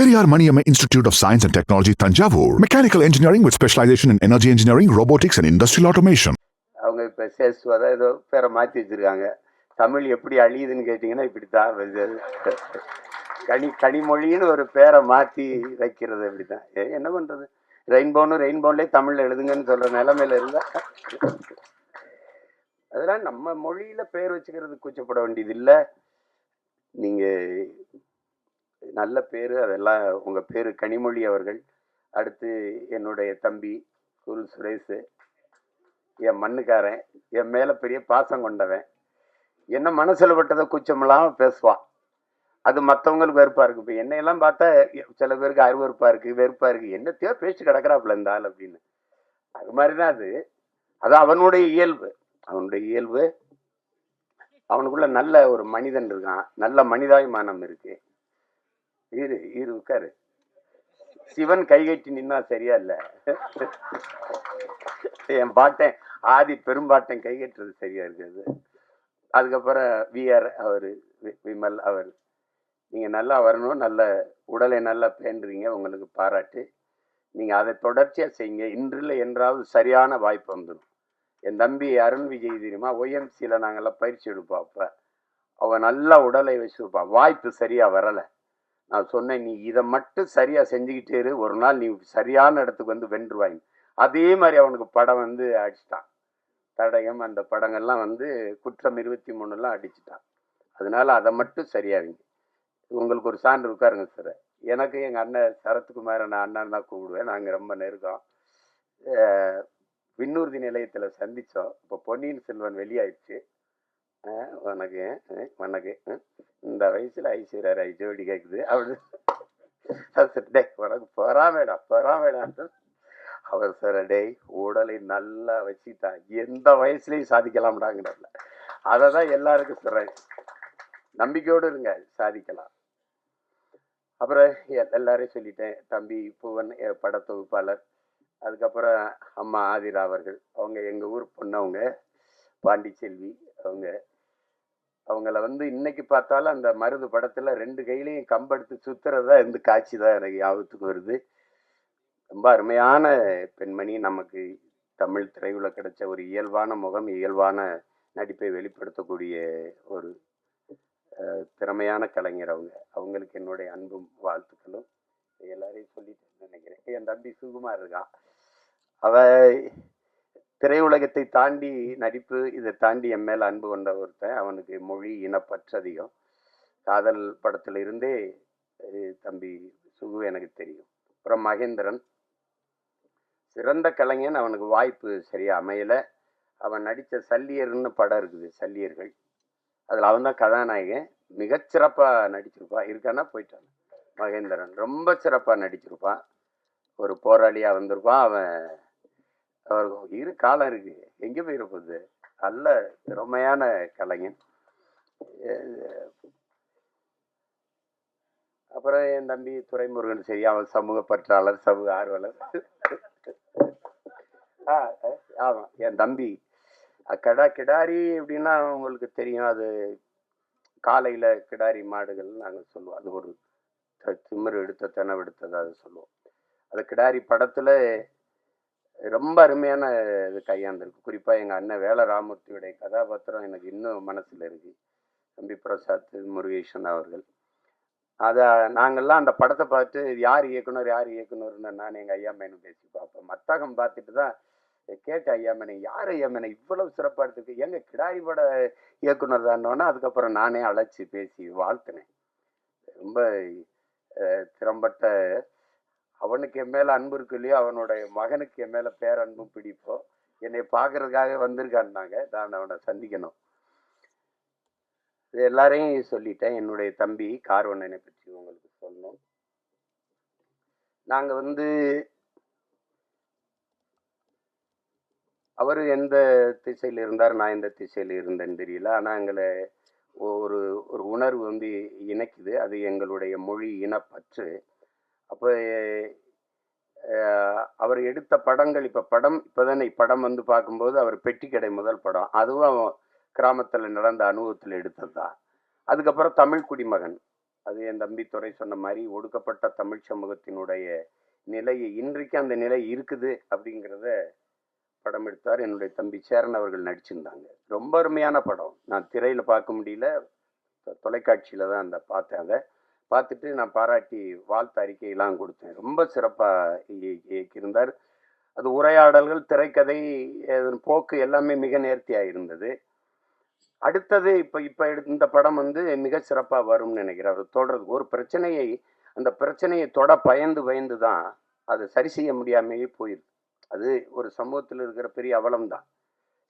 Periyar Maniyam institute of science and technology Thanjavur mechanical engineering with specialisation in energy engineering robotics and industrial automation அவங்க இப்போ சேஸ்வதா ஏதோ பேரை மாற்றி வச்சிருக்காங்க. தமிழ் எப்படி அழியுதுன்னு கேட்டிங்கன்னா இப்படி தான் வருது. கனி கனிமொழின்னு ஒரு பேரை மாற்றி வைக்கிறது அப்படி தான் என்ன பண்ணுறது ரெயின்போன்னு ரெயின்போன்லேயே தமிழில் எழுதுங்கன்னு சொல்கிற நிலமையில இருந்தால் அதெல்லாம் நம்ம மொழியில் பேர் வச்சுக்கிறது கூச்சப்பட வேண்டியது இல்லை நீங்கள் நல்ல பேர் அதெல்லாம் உங்கள் பேர் கனிமொழி அவர்கள். அடுத்து என்னுடைய தம்பி குரு சுரேஷு. என் மண்ணுக்காரன். என் மேலே பெரிய பாசம் கொண்டவன். என்ன மனசில் பட்டதை குச்சமெல்லாம் பேசுவான் அது மற்றவங்களுக்கு வெறுப்பாக இருக்கு. இப்போ என்னையெல்லாம் பார்த்தா சில பேருக்கு அருவறுப்பாக இருக்குது வெறுப்பாக இருக்குது என்னத்தையோ பேச்சு கிடக்குறாப்புல இந்த ஆள் அப்படின்னு. அது மாதிரி தான் அது. அது அவனுடைய இயல்பு. அவனுடைய இயல்பு. அவனுக்குள்ள நல்ல ஒரு மனிதன் இருக்கான். நல்ல மனிதாபிமானம் இருக்குது இரு இரு உட்காரு. சிவன் கைகட்டி நின்னா சரியா இல்ல? என் பாட்டேன் ஆதி பெரும்பாட்டன் கைகட்டுறது சரியா இருக்குது. அதுக்கப்புறம் விஆர் அவர் விமல் அவர். நீங்க நல்லா வரணும் நல்ல உடலை நல்லா பேண்டுறீங்க உங்களுக்கு பாராட்டு. நீங்க அதை தொடர்ச்சியா செய்யுங்க. இன்றில் என்றாவது சரியான வாய்ப்பு வந்துடும். என் தம்பி அருண் விஜய் தெரியுமா? ஒய்எம்சியில் நாங்கள்லாம் பயிற்சி எடுப்போம் அப்போ. அவன் நல்லா உடலை வச்சுருப்பான். வாய்ப்பு சரியா வரலை. நான் சொன்னேன் நீ இதை மட்டும் சரியாக செஞ்சுக்கிட்டே இரு. ஒரு நாள் நீ சரியான இடத்துக்கு வந்து வென்றுவாயின் அதே மாதிரி அவனுக்கு படம் வந்து அடிச்சிட்டான். தடயம் அந்த படங்கள்லாம் வந்து குற்றம் இருபத்தி மூணுலாம் அடிச்சிட்டான். அதனால அதை மட்டும் சரியாவீங்க. உங்களுக்கு ஒரு சான்று உட்காருங்க சார் எனக்கு எங்கள் அண்ணன் சரத்குமார் நான் அண்ணன் தான் கூப்பிடுவேன். நாங்கள் ரொம்ப நெருக்கம். விண்ணூர்தி நிலையத்தில் சந்தித்தோம் இப்போ பொன்னியின் செல்வன் வெளியாயிடுச்சு. உனக்கு உனக்கு இந்த வயசுல ஐஸ்வர்யா ராய் ஜோடி கேக்குது. அவரு டே உனக்கு பொறாமேடா பொறாமேடா. அவர் சார் டே உடலை நல்லா வச்சுட்டான் எந்த வயசுலயும் சாதிக்கலாம்டாங்கிறதுல அதை தான் எல்லாருக்கும் சொல்றேன் நம்பிக்கையோடு இருங்க சாதிக்கலாம். அப்புறம் எ- எல்லாரையும் சொல்லிட்டேன் தம்பி புவன் படத்தொகுப்பாளர் அதுக்கப்புறம் அம்மா ஆதிரா அவர்கள். அவங்க எங்கள் ஊர் பொண்ணவங்க பாண்டிச்செல்வி அவங்க அவங்கள வந்து இன்னைக்கு பார்த்தாலும் அந்த மருது படத்துல ரெண்டு கையிலையும் கம்பெடுத்து சுத்துறதா இந்த காட்சி தான் எனக்கு ஞாபகத்துக்கு வருது. ரொம்ப அருமையான பெண்மணி. நமக்கு தமிழ் திரையுல கிடைச்ச ஒரு இயல்பான முகம் இயல்பான நடிப்பை வெளிப்படுத்தக்கூடிய ஒரு திறமையான கலைஞர் அவங்க. அவங்களுக்கு என்னுடைய அன்பும் வாழ்த்துக்களும். எல்லாரையும் சொல்லிட்டு நினைக்கிறேன். என் தம்பி சுகுமார் இருக்கான். அவ திரையுலகத்தை தாண்டி நடிப்பு இதை தாண்டி என் மேல அன்பு கொண்ட ஒருத்தன் அவனுக்கு மொழி இனப்பற்று அதிகம் காதல் படத்துல இருந்தே தம்பி சுகு எனக்கு தெரியும். அப்புறம் மகேந்திரன். சிறந்த கலைஞன் அவனுக்கு வாய்ப்பு சரியா அமையல. அவன் நடித்த சல்லியர்னு படம் இருக்குது சல்லியர்கள். அதில் அவன் தான் கதாநாயகன். மிகச்சிறப்பாக நடிச்சிருப்பான் இருக்கானா போயிட்டான். மகேந்திரன். ரொம்ப சிறப்பாக நடிச்சிருப்பான். ஒரு போராளியாக வந்திருப்பான். அவன் அவருக்கு இரு காலம் இருக்கு. எங்கே போகுது? நல்ல திறமையான கலைஞன். அப்புறம் என் தம்பி துரைமுருகன் சரி அவன் சமூக பற்றாளர் சமூக ஆர்வலர். ஆ ஆமாம் என் தம்பி. கடா கிடாரி அப்படின்னா உங்களுக்கு தெரியும் அது காலையில் கிடாரி மாடுகள் நாங்கள் சொல்லுவோம். அது ஒரு த- எடுத்த தினம் எடுத்தது அது சொல்லுவோம். அது கிடாரி படத்தில் ரொம்ப அருமையான இது கையாண்டிருக்கு. குறிப்பாக எங்கள் அண்ணன் வேல ராமூர்த்தியுடைய கதாபாத்திரம் எனக்கு இன்னும் மனசில் இருக்கு. தம்பி பிரசாத் முருகேசன் அவர்கள். அதை நாங்கள்லாம் அந்த படத்தை பார்த்து இது யார் இயக்குனர் யார் இயக்குனர்னு நான் எங்கள் ஐயா பேசி பார்ப்போம். மத்தகம் பார்த்துட்டு தான் கேட்ட ஐயாமேனை யார் ஐயாமேனை இவ்வளவு சிறப்பாக எடுத்துருக்கு. எங்கள் கிடாரி பட இயக்குனர் தானோன்னா அதுக்கப்புறம் நானே அழைச்சி பேசி வாழ்த்தினேன். ரொம்ப திறம்பட்ட அவனுக்கு என் மேல அன்பு இருக்கு இல்லையோ அவனுடைய மகனுக்கு என் மேல பேரன்பும் பிடிப்போம் என்னை பார்க்கறதுக்காக வந்திருக்கான்னாங்க. நான் அவனை சந்திக்கணும். இது எல்லாரையும் சொல்லிட்டேன். என்னுடைய தம்பி கார்வண்ணனை பற்றி உங்களுக்கு சொல்லணும் நாங்க வந்து அவர் எந்த திசையில் இருந்தார் நான் எந்த திசையில் இருந்தேன்னு தெரியல. ஆனால் எங்களை ஒரு ஒரு உணர்வு வந்து இணைக்குது. அது எங்களுடைய மொழி இனப்பற்று. அப்போ அவர் எடுத்த படங்கள் இப்போ படம் இப்போதானே படம் வந்து பார்க்கும்போது அவர் பெட்டிக்கடை முதல் படம். அதுவும் கிராமத்தில் நடந்த அனுபவத்தில் எடுத்தது? தான் அதுக்கப்புறம் தமிழ் குடிமகன். அது என் தம்பி துறை சொன்ன மாதிரி ஒடுக்கப்பட்ட தமிழ் சமூகத்தினுடைய நிலையை இன்றைக்கு அந்த நிலை இருக்குது அப்படிங்கிறத படம் எடுத்தார் என்னுடைய தம்பி சேரன் அவர்கள் நடிச்சிருந்தாங்க. ரொம்ப அருமையான படம். நான் திரையில் பார்க்க முடியல. தொ- தான் அந்த பார்த்தேன் அதை. பார்த்துட்டு நான் பாராட்டி வாழ்த்து அறிக்கையெல்லாம் கொடுத்தேன். ரொம்ப சிறப்பாக இயக்கியிருந்தார். அது உரையாடல்கள் திரைக்கதை அதன் போக்கு எல்லாமே மிக நேர்த்தியாக இருந்தது. அடுத்தது இப்போ இப்போ இந்த படம் வந்து மிக சிறப்பாக வரும்னு நினைக்கிறேன். அது தொடர்றதுக்கு ஒரு பிரச்சனையை அந்த பிரச்சனையை தொட பயந்து பயந்து தான் அதை சரி செய்ய முடியாமையே போயிடுது அது ஒரு சமூகத்தில் இருக்கிற பெரிய அவலம் தான்.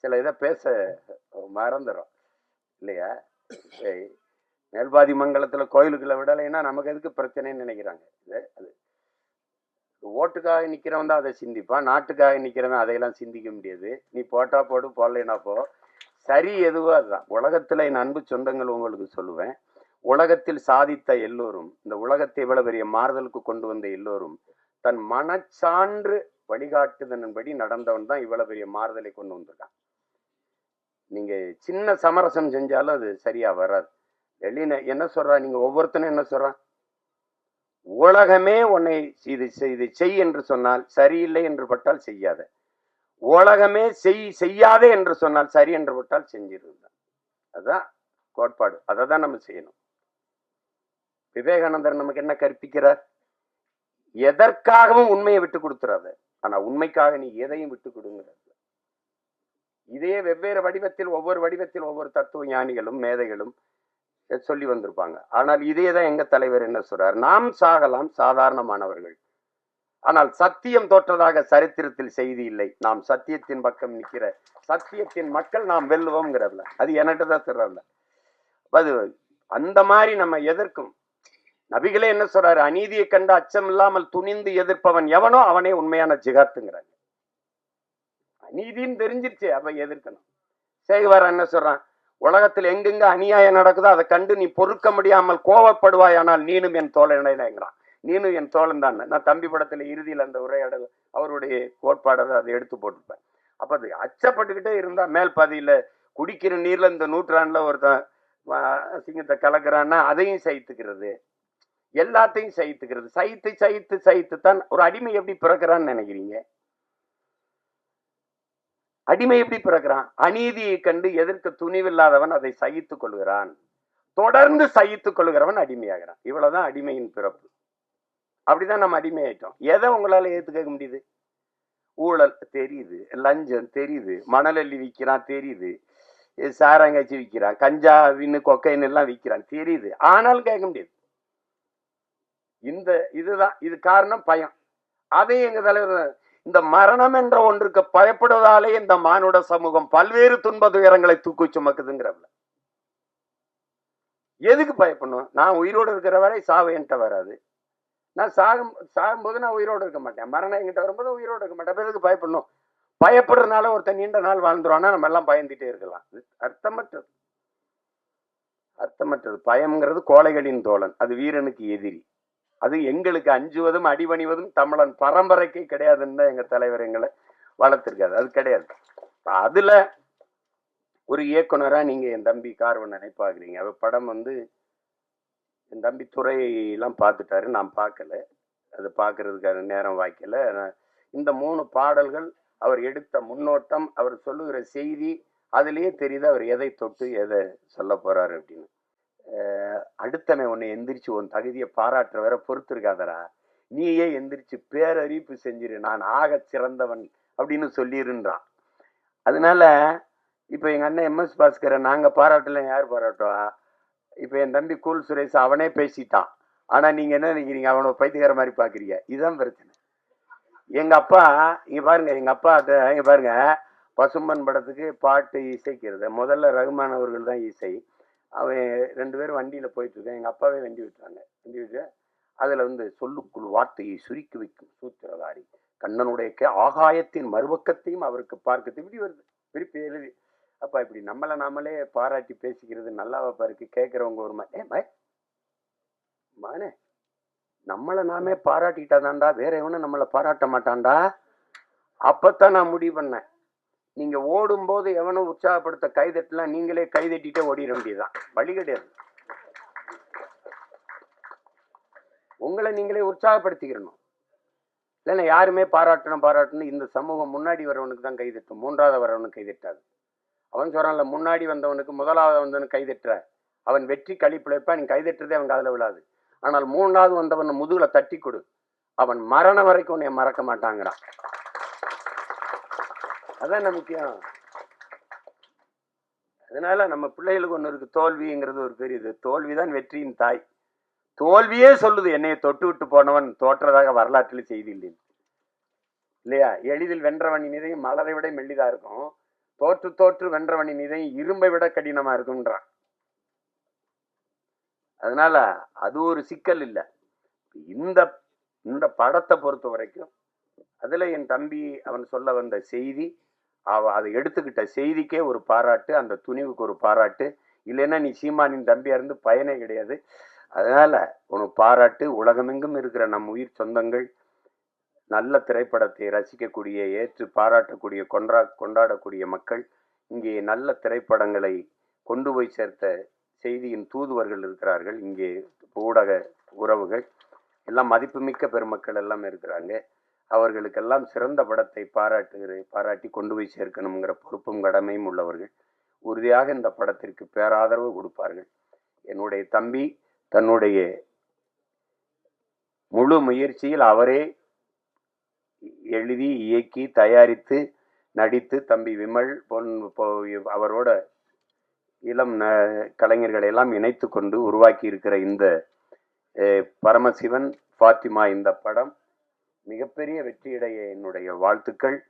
சில இதை பேச மறந்துடும் இல்லையா? ஏய், மேல்பாதி மங்கலத்தில் கோயிலுக்குள்ள விடலைன்னா நமக்கு எதுக்கு பிரச்சனைன்னு நினைக்கிறாங்க? இது அது ஓட்டுக்காக நிற்கிறவன் தான் அதை சிந்திப்பான். நாட்டுக்காக நிற்கிறவன் அதையெல்லாம் சிந்திக்க முடியாது. நீ போட்டா போடு போடலைன்னா போ. சரி எதுவோ அதுதான். உலகத்தில் என் அன்பு சொந்தங்கள் உங்களுக்கு சொல்லுவேன். உலகத்தில் சாதித்த எல்லோரும் இந்த உலகத்தை இவ்வளவு பெரிய மாறுதலுக்கு கொண்டு வந்த எல்லோரும் தன் மனச்சான்று வழிகாட்டுதன்படி நடந்தவன் தான் இவ்வளவு பெரிய மாறுதலை கொண்டு வந்திருக்கான். நீங்க சின்ன சமரசம் செஞ்சாலும் அது சரியா வராது. வெளியின என்ன சொல்றா? நீங்க ஒவ்வொருத்தனும் என்ன சொல்றான் உலகமே உன்னை இது செய்- இது செய் என்று சொன்னால் சரியில்லை என்று பட்டால் செய்யாத. உலகமே செய் செய்யாதே என்று சொன்னால் சரி என்று பட்டால் செஞ்சிருந்தான் அதுதான் கோட்பாடு. அதை தான் நம்ம செய்யணும். விவேகானந்தர் நமக்கு என்ன கற்பிக்கிறார்? எதற்காகவும் உண்மையை விட்டு கொடுத்துறாத. ஆனா உண்மைக்காக நீ எதையும் விட்டு கொடுங்கிறது இதே வெவ்வேறு வடிவத்தில் ஒவ்வொரு வடிவத்தில் ஒவ்வொரு தத்துவ ஞானிகளும் மேதைகளும் சொல்லி வந்திருப்பாங்க. ஆனால் இதே தான் எங்க தலைவர் என்ன சொல்றார்? நாம் சாகலாம் சாதாரணமானவர்கள். ஆனால் சத்தியம் தோற்றதாக சரித்திரத்தில் செய்தி இல்லை. நாம் சத்தியத்தின் பக்கம் நிற்கிற சத்தியத்தின் மக்கள் நாம் வெல்லுவோம்ங்கிறதுல. அது என்கிட்ட தான் அது அந்த மாதிரி நம்ம எதிர்க்கும். நபிகளே என்ன சொல்றாரு? அநீதியை கண்டு அச்சம் இல்லாமல் துணிந்து எதிர்ப்பவன் எவனோ அவனே உண்மையான ஜிகாத்துங்கிறாங்க அநீதின்னு தெரிஞ்சிருச்சு அவன் எதிர்க்கணும். சேகுவார் என்ன சொல்றான்? உலகத்தில் எங்கெங்க அநியாயம் நடக்குதோ அதை கண்டு நீ பொறுக்க முடியாமல் கோவப்படுவாயானால் நீனும் என் தோழனேங்கிறான் நீனும் என் தோழன் தான். நான் தம்பி படத்துல இறுதியில் அந்த உரையாடல் அவருடைய கோட்பாடை அதை எடுத்து போட்டுப்பேன் அப்ப அது அச்சப்பட்டுக்கிட்டே இருந்தா மேல் பாதியில குடிக்கிற நீர்ல இந்த நூற்றாண்டுல ஒருத்தன் சிங்கத்தை கலக்குறான்னா அதையும் சகித்துக்கிறது. எல்லாத்தையும் சகித்துக்கிறது. சகித்து சகித்து சகித்து தான் ஒரு அடிமை எப்படி பிறக்கிறான்னு நினைக்கிறீங்க? அடிமை எப்படி பிறக்கிறான்? அநீதியை கண்டு எதிர்க்க துணிவில்லாதவன் அதை சகித்துக் கொள்கிறான். தொடர்ந்து சகித்துக் கொள்கிறவன் அடிமையாகிறான். இவ்வளவுதான் அடிமையின் பிறப்பு. அப்படிதான் நம்ம அடிமையாயிட்டோம். எதை உங்களால ஏத்துக்க முடியுது? ஊழல். தெரியுது. லஞ்சம். தெரியுது. மணலள்ளி விற்கிறான் தெரியுது. சாராங்காய்ச்சி விற்கிறான் கஞ்சா வின்னு கொக்கைன்னு எல்லாம் விற்கிறான் தெரியுது. ஆனாலும் கேட்க முடியாது. இந்த இதுதான். இது காரணம் பயம். அதையும் எங்க தலைவர் இந்த மரணம் என்ற ஒன்றுக்கு பயப்படுவதாலே இந்த மானுட சமூகம் பல்வேறு துன்ப துயரங்களை தூக்கி சுமக்குதுங்கிறவள. எதுக்கு பயப்படணும்? நான் உயிரோடு இருக்கிற வரை சாவு என்கிட்ட வராது. நான் சாகும் சாகும்போது நான் உயிரோடு இருக்க மாட்டேன். மரணம் என்கிட்ட வரும்போது உயிரோடு இருக்க மாட்டேன். எதுக்கு பயப்படணும்? பயப்படுறதுனால ஒருத்தன் நீண்ட நாள் வாழ்ந்துருவானா. நம்ம எல்லாம் பயந்துட்டே இருக்கலாம். அர்த்தமற்றது. அர்த்தமற்றது. பயம்ங்கிறது கோழைகளின் தோழன். அது வீரனுக்கு எதிரி. அது எங்களுக்கு அஞ்சுவதும் அடிபணிவதும் தமிழன் பரம்பரைக்கே கிடையாதுன்னு தான் எங்க தலைவர் எங்களை வளர்த்துருக்காரு. அது கிடையாது. அதுல ஒரு இயக்குனராக நீங்க என் தம்பி கார்வன் நினைப்பாக்குறீங்க. அவர் படம் வந்து என் தம்பி துறையெல்லாம் பார்த்துட்டாரு. நான் பார்க்கல. அது பார்க்கறதுக்கான நேரம் வாய்க்கல. இந்த மூணு பாடல்கள் அவர் எடுத்த முன்னோட்டம் அவர் சொல்லுகிற செய்தி அதுலேயே தெரியுது அவர் எதை தொட்டு எதை சொல்ல போறாரு அப்படின்னு. அடுத்தவன் உன்னை எந்திரிச்சு உன் தகுதியை பாராட்டுற வரை பொறுத்திருக்காதடா. நீயே எந்திரிச்சு பேரறிவிப்பு செஞ்சிரு நான் ஆக சிறந்தவன் அப்படின்னு சொல்லிருன்றான். அதனால இப்போ எங்கள் அண்ணன் எம்எஸ் பாஸ்கரை நாங்கள் பாராட்டலாம் யார் பாராட்டுவா? இப்போ என் தம்பி கூல் சுரேஷ் அவனே பேசிட்டான். ஆனால் நீங்கள் என்ன நினைக்கிறீங்க? அவனை பைத்தியக்கார மாதிரி பார்க்குறீங்க இதுதான் பிரச்சனை. எங்கள் அப்பா இங்கே பாருங்க எங்கள் அப்பா இங்கே பாருங்கள் பாருங்க. பசும்பன் படத்துக்கு பாட்டு இசைக்கிறது. முதல்ல ரகுமான் அவர்கள் தான் இசை. அவன் ரெண்டு பேரும் வண்டியில் போயிட்டு இருக்கேன் அப்பாவே வண்டி விட்டாங்க வண்டி விட்டு அதில் வந்து சொல்லுக்குள் வார்த்தையை சுருக்கி வைக்கும் சூத்திரதாரி கண்ணனுடைய ஆகாயத்தின் மறுபக்கத்தையும் அவருக்கு பார்க்க இப்படி வருது. திருப்பி எழுதி. அப்பா இப்படி நம்மளை நாமளே பாராட்டி பேசிக்கிறது நல்லாவா இருக்கு? கேட்குறவங்க ஒரு மாதிரி. ஏ மானே நம்மளை நாமே பாராட்டிட்டாதான்டா. வேற எவனும் நம்மளை பாராட்ட மாட்டான்டா. அப்பத்தான் நான் முடிவு பண்ணேன். நீங்க ஓடும்போது எவனும் உற்சாகப்படுத்த கைதட்டலாம் நீங்களே கைதட்டிட்டே ஓடிட வேண்டியதுதான். வழி கிடையாது. உங்களை நீங்களே உற்சாகப்படுத்திக்கிறணும் இல்லைன்னா யாருமே பாராட்டணும் பாராட்டணும். இந்த சமூகம் முன்னாடி வரவனுக்கு தான் கைதட்டும் மூன்றாவது வரவனுக்கு கைதட்டாது அவன் சொல்றான்ல முன்னாடி வந்தவனுக்கு முதலாவது வந்தவனுக்கு கைதட்டுற அவன் வெற்றி கழிப்பிழைப்பா நீ கைதட்டுறதே அவன் காதுல விழாது. ஆனால் மூன்றாவது வந்தவன் முதுகுல தட்டி கொடு. அவன் மரணம் வரைக்கும் உன்னை மறக்க மாட்டாங்கிறான். அதான் முக்கியம். அதனால நம்ம பிள்ளைகளுக்கு ஒன்று இருக்கு தோல்விங்கிறது ஒரு பெரிய இது. தோல்விதான் வெற்றியின் தாய். தோல்வியே சொல்லுது என்னையை தொட்டு விட்டு போனவன் தோற்றதாக வரலாற்றில் செய்தி இல்லை இல்லையா? எளிதில் வென்றவனின் நிதையும் மலரை விட மெல்லிதா இருக்கும். தோற்று தோற்று வென்றவனின் நிதையும் இரும்பை விட கடினமா இருக்குன்றான் அதனால அது ஒரு சிக்கல் இல்லை. இந்த இந்த படத்தை பொறுத்த வரைக்கும் அதுல என் தம்பி அவன் சொல்ல வந்த செய்தி அவ அதை எடுத்துக்கிட்ட செய்திக்கே ஒரு பாராட்டு அந்த துணிவுக்கு ஒரு பாராட்டு. இல்லைன்னா நீ சீமானின் தம்பியாக இருந்து பயனே கிடையாது. அதனால் உனக்கு பாராட்டு. உலகமெங்கும் இருக்கிற நம் உயிர் சொந்தங்கள் நல்ல திரைப்படத்தை ரசிக்கக்கூடிய ஏற்று பாராட்டக்கூடிய கொண்டா கொண்டாடக்கூடிய மக்கள் இங்கே நல்ல திரைப்படங்களை கொண்டு போய் சேர்த்த செய்தியின் தூதுவர்கள் இருக்கிறார்கள். இங்கே ஊடக உறவுகள். எல்லாம் மதிப்புமிக்க பெருமக்கள் எல்லாம் இருக்கிறாங்க. அவர்களுக்கெல்லாம் சிறந்த படத்தை பாராட்டுகிற பாராட்டி கொண்டு போய் சேர்க்கணுங்கிற பொறுப்பும் கடமையும் உள்ளவர்கள் உறுதியாக இந்த படத்திற்கு பேராதரவு கொடுப்பார்கள். என்னுடைய தம்பி தன்னுடைய முழு முயற்சியில் அவரே எழுதி இயக்கி தயாரித்து நடித்து தம்பி விமல் பொன் அவரோட இளம் ந- கலைஞர்களை எல்லாம் இணைத்து கொண்டு உருவாக்கி இருக்கிற இந்த பரமசிவன் ஃபாத்திமா இந்த படம் மிகப்பெரிய வெற்றியடைய என்னுடைய வாழ்த்துக்கள்.